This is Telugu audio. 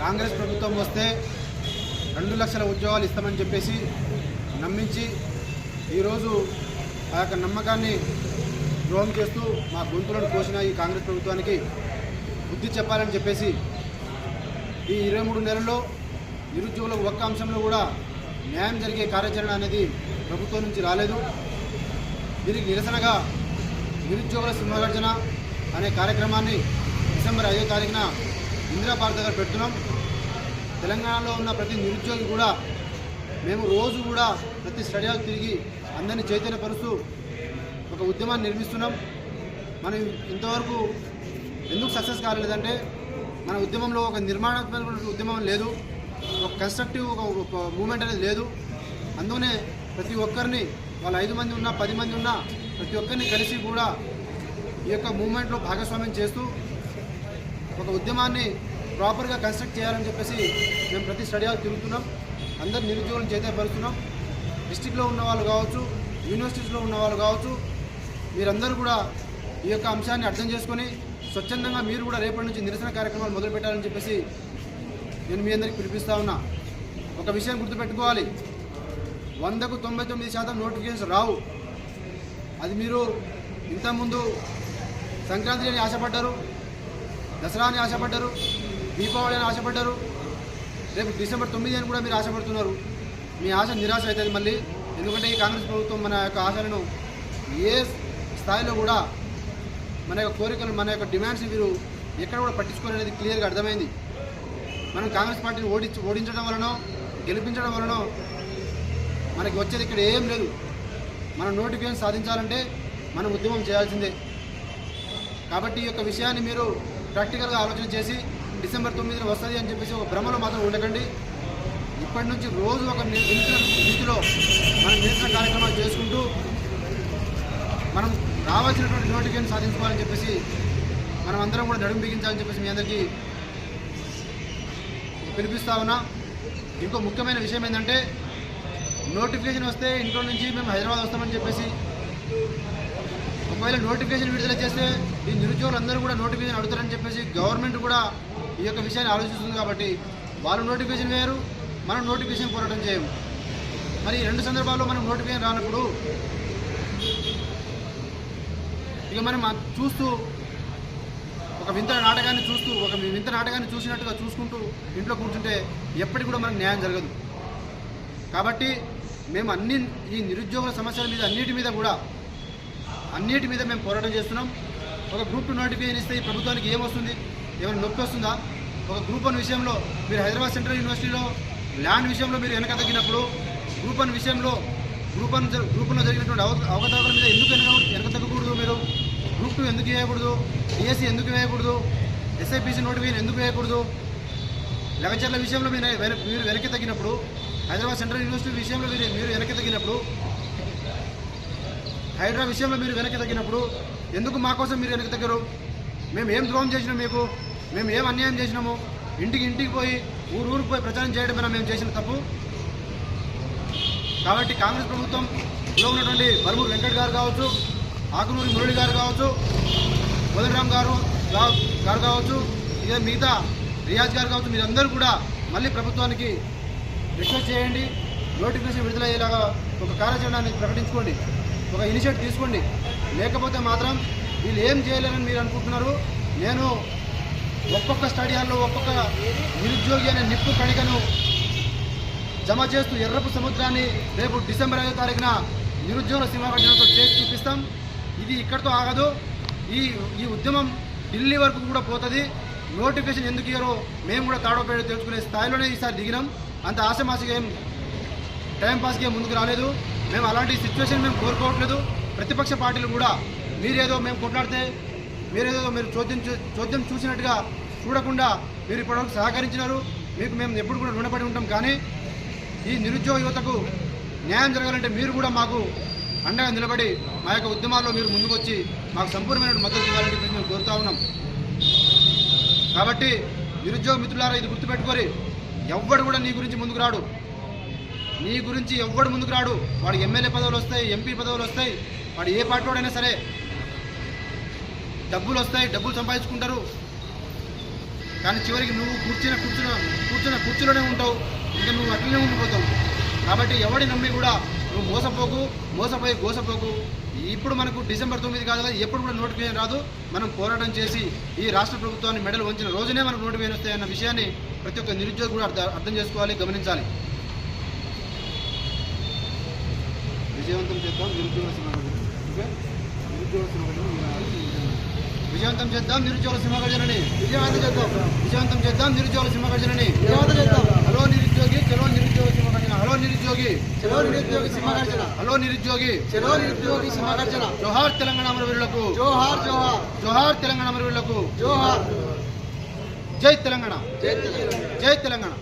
కాంగ్రెస్ ప్రభుత్వం వస్తే రెండు లక్షల ఉద్యోగాలు ఇస్తామని చెప్పేసి నమ్మించి ఈరోజు ఆ యొక్క నమ్మకాన్ని ద్రోహం చేస్తూ మా గొంతులను కోసిన ఈ కాంగ్రెస్ ప్రభుత్వానికి బుద్ధి చెప్పాలని చెప్పేసి ఈ ఇరవై మూడు నెలల్లో నిరుద్యోగులకు ఒక్క అంశంలో కూడా న్యాయం జరిగే కార్యాచరణ అనేది ప్రభుత్వం నుంచి రాలేదు. దీనికి నిరసనగా నిరుద్యోగుల సింహగర్జన అనే కార్యక్రమాన్ని డిసెంబర్ ఐదో తారీఖున ఇందిరా పార్క్ దగ్గర పెడుతున్నాం. తెలంగాణలో ఉన్న ప్రతి నిరుద్యోగి కూడా మేము రోజు కూడా ప్రతి స్టడీ హాల్ తిరిగి అందరినీ చైతన్యపరుస్తూ ఒక ఉద్యమాన్ని నిర్మిస్తున్నాం. మనం ఇంతవరకు ఎందుకు సక్సెస్ కాలేదంటే మన ఉద్యమంలో ఒక నిర్మాణాత్మక ఉద్యమం లేదు. ఒక కన్స్ట్రక్టివ్ ఒక ఒక మూమెంట్ అనేది లేదు. అందుకనే ప్రతి ఒక్కరిని వాళ్ళు ఐదు మంది ఉన్నా పది మంది ఉన్నా ప్రతి ఒక్కరిని కలిసి కూడా ఈ యొక్క మూమెంట్లో భాగస్వామ్యం చేస్తూ ఒక ఉద్యమాన్ని ప్రాపర్గా కన్స్ట్రక్ట్ చేయాలని చెప్పేసి మేము ప్రతి స్టడీ హాల్ తిరుగుతున్నాం. అందరు నిరుద్యోగులను చైతన్యపరుస్తున్నాం డిస్టిక్లో ఉన్న వాళ్ళు కావచ్చు యూనివర్సిటీస్లో ఉన్న వాళ్ళు కావచ్చు మీరందరూ కూడా ఈ యొక్క అంశాన్ని అర్థం చేసుకొని స్వచ్ఛందంగా మీరు కూడా రేపటి నుంచి నిరసన కార్యక్రమాలు మొదలుపెట్టాలని చెప్పేసి నేను మీ అందరికీ పిలిపిస్తా ఉన్నా. ఒక విషయం గుర్తుపెట్టుకోవాలి. వందకు తొంభై తొమ్మిది శాతం నోటిఫికేషన్స్ రావు. అది మీరు ఇంతకుముందు సంక్రాంతి అని ఆశపడ్డారు. దసరా అని ఆశపడ్డారు దీపావళి అని ఆశపడ్డారు రేపు డిసెంబర్ తొమ్మిది అని కూడా మీరు ఆశపడుతున్నారు. మీ ఆశ నిరాశ అవుతుంది మళ్ళీ. ఎందుకంటే ఈ కాంగ్రెస్ ప్రభుత్వం మన యొక్క ఆశలను ఏ స్థాయిలో కూడా మన యొక్క కోరికలు మన యొక్క డిమాండ్స్ మీరు ఎక్కడ కూడా పట్టించుకోరనేది క్లియర్గా అర్థమైంది. మనం కాంగ్రెస్ పార్టీని ఓడించి ఓడించడం వలన గెలిపించడం వలన మనకి వచ్చేది ఇక్కడ ఏం లేదు. మనం నోటిఫికేషన్ సాధించాలంటే మనం ఉద్యమం చేయాల్సిందే. కాబట్టి ఈ యొక్క విషయాన్ని మీరు ప్రాక్టికల్గా ఆలోచన చేసి డిసెంబర్ తొమ్మిదిన వస్తుంది అని చెప్పేసి ఒక భ్రమలో మాత్రం ఉండకండి. ఇప్పటి నుంచి రోజు ఒక ని- రీతిలో మనం నిరసన కార్యక్రమాలు చేసుకుంటూ మనం రావాల్సినటువంటి నోటిఫికేషన్ సాధించుకోవాలని చెప్పేసి మనం అందరం కూడా నడుము బిగించాలని చెప్పేసి మీ అందరికీ పిలిపిస్తా ఉన్నా. ఇంకో ముఖ్యమైన విషయం ఏంటంటే నోటిఫికేషన్ వస్తే ఇంట్లో నుంచి మేము హైదరాబాద్ వస్తామని చెప్పేసి ఒకవేళ నోటిఫికేషన్ విడుదల చేస్తే ఈ నిరుద్యోగులందరూ కూడా నోటిఫికేషన్ అడుగుతారని చెప్పేసి గవర్నమెంట్ కూడా ఈ యొక్క విషయాన్ని ఆలోచిస్తుంది కాబట్టి వాళ్ళు నోటిఫికేషన్ వేయరు మనం నోటిఫికేషన్ పోరాటం చేయము. మరి ఈ రెండు సందర్భాల్లో మనం నోటిఫికేషన్ రానప్పుడు ఇక మనం చూస్తూ ఒక వింత నాటకాన్ని చూస్తూ ఒక వింత నాటకాన్ని చూసినట్టుగా చూసుకుంటూ ఇంట్లో కూర్చుంటే ఎప్పటికి కూడా మనకు న్యాయం జరగదు. కాబట్టి మేము అన్ని ఈ నిరుద్యోగుల సమస్యల మీద అన్నిటి మీద కూడా అన్నిటి మీద మేము పోరాటం చేస్తున్నాం. ఒక గ్రూప్ టూ నోటిఫికేషన్ ఇస్తే ఈ ప్రభుత్వానికి ఏమొస్తుంది ఏమైనా నొప్పి వస్తుందా? ఒక గ్రూప్ వన్ విషయంలో మీరు హైదరాబాద్ సెంట్రల్ యూనివర్సిటీలో ల్యాండ్ విషయంలో మీరు వెనక తగ్గినప్పుడు గ్రూప్ వన్ విషయంలో గ్రూప్ వన్ గ్రూప్లో గ్రూప్ వన్లో జరిగినటువంటి అవకతవకల మీద ఎందుకు వెనక వెనక తగ్గకూడదు మీరు? గ్రూప్ టూ ఎందుకు వేయకూడదు? డిఎస్సి ఎందుకు వేయకూడదు? ఎస్ఐపిసి నోటిఫికేషన్ ఎందుకు వేయకూడదు? లెవెచర్ల విషయంలో మీరు మీరు వెనక్కి తగ్గినప్పుడు హైదరాబాద్ సెంట్రల్ యూనివర్సిటీ విషయంలో మీరు మీరు వెనక్కి తగ్గినప్పుడు హైడ్రా విషయంలో మీరు వెనక్కి తగ్గినప్పుడు ఎందుకు మా కోసం మీరు వెనక్కి తగ్గరు? మేము ఏం ద్రోహం చేసినాం మీకు? మేము ఏం అన్యాయం చేసినాము? ఇంటికి ఇంటికి పోయి ఊరు ఊరికి పోయి ప్రచారం చేయడమైనా మేము చేసిన తప్పు? కాబట్టి కాంగ్రెస్ ప్రభుత్వంలో ఉన్నటువంటి బరుమూరు వెంకట్ గారు కావచ్చు ఆకునూరి మురళి గారు కావచ్చు కోదండరామ్ గారు గారు కావచ్చు ఇదే మిగతా రియాజ్ గారు కావచ్చు మీరందరూ కూడా మళ్ళీ ప్రభుత్వానికి రిక్వెస్ట్ చేయండి. నోటిఫికేషన్ విడుదల అయ్యేలాగా ఒక కార్యాచరణాన్ని ప్రకటించుకోండి. ఒక ఇనిషియేటివ్ తీసుకోండి. లేకపోతే మాత్రం వీళ్ళు ఏం చేయలేరని మీరు అనుకుంటున్నారు. నేను ఒక్కొక్క స్టడీ హాల్లో ఒక్కొక్క నిరుద్యోగి అనే నిప్పు కణికను జమ చేస్తూ ఎర్రపు సముద్రాన్ని రేపు డిసెంబర్ ఐదో తారీఖున నిరుద్యోగుల సింహాగర్జనతో చేసి చూపిస్తాం. ఇది ఇక్కడితో ఆగదు. ఈ ఈ ఉద్యమం ఢిల్లీ వరకు కూడా పోతుంది. నోటిఫికేషన్ ఎందుకు ఇయ్యారో మేము కూడా తాడోపేట తెలుసుకునే స్థాయిలోనే ఈసారి దిగినాం. అంత ఆశమాసిగా ఏం టైంపాస్గా ముందుకు రాలేదు. మేము అలాంటి సిచ్యువేషన్ మేము కోరుకోవట్లేదు. ప్రతిపక్ష పార్టీలు కూడా మీరేదో మేము కొట్లాడితే మీరేదో మీరు చోద్యం చూ- చోద్యం చూసినట్టుగా చూడకుండా మీరు ఇప్పటివరకు సహకరించినారు. మీకు మేము ఎప్పుడు కూడా రుణపడి ఉంటాం. కానీ ఈ నిరుద్యోగ యువతకు న్యాయం జరగాలంటే మీరు కూడా మాకు అండగా నిలబడి మా యొక్క ఉద్యమాల్లో మీరు ముందుకొచ్చి మాకు సంపూర్ణమైన మద్దతు ఇవ్వాలని మేము కోరుతా ఉన్నాం. కాబట్టి నిరుద్యోగ మిత్రులారా ఇది గుర్తుపెట్టుకోరి ఎవ్వడు కూడా నీ గురించి ముందుకు రాడు. నీ గురించి ఎవ్వడు ముందుకు రాడు. వాడు ఎమ్మెల్యే పదవులు వస్తాయి ఎంపీ పదవులు వస్తాయి. వాడు ఏ పార్టీ సరే డబ్బులు వస్తాయి డబ్బులు సంపాదించుకుంటారు. కానీ చివరికి నువ్వు కూర్చున్న కూర్చున్న కూర్చున్న కూర్చులోనే ఉంటావు. ఇంకా నువ్వు అట్లనే ఉండిపోతావు. కాబట్టి ఎవడి నమ్మి కూడా నువ్వు మోసపోకు మోసపోయి గోసపోకు ఇప్పుడు మనకు డిసెంబర్ తొమ్మిది కాదు కదా ఎప్పుడు కూడా నోటిఫికేషన్ రాదు. మనం పోరాటం చేసి ఈ రాష్ట్ర ప్రభుత్వాన్ని మెడలు వంచిన రోజునే మనకు నోటిఫికేషన్ వస్తాయన్న విషయాన్ని ప్రతి ఒక్క నిరుద్యోగి కూడా అర్థం చేసుకోవాలి గమనించాలి. విజయవంతం చేద్దాం నిరుద్యోగ సింహగర్జన ఓకే? నిరుద్యోగ సింహగర్జన విజయవంతం చేద్దాం నిరుద్యోగ సింహగర్జనని విజయవంతం చేద్దాం. విజయవంతం చేద్దాం నిరుద్యోగ సింహగర్జనని విజయవంతం చేద్దాం. హలో నిరుద్యోగి చలో నిరుద్యోగ సింహగర్జన హలో నిరుద్యోగి. చెలో నిరుద్యోగి సింహగర్జన హలో నిరుద్యోగి. చెలో నిరుద్యోగి సింహగర్జన జోహార్ తెలంగాణ అమరవీరులకు. జోహార్ జోహార్. జోహార్ తెలంగాణ అమరవీరులకు. జోహార్. జై తెలంగాణ. జై తెలంగాణ. జై తెలంగాణ.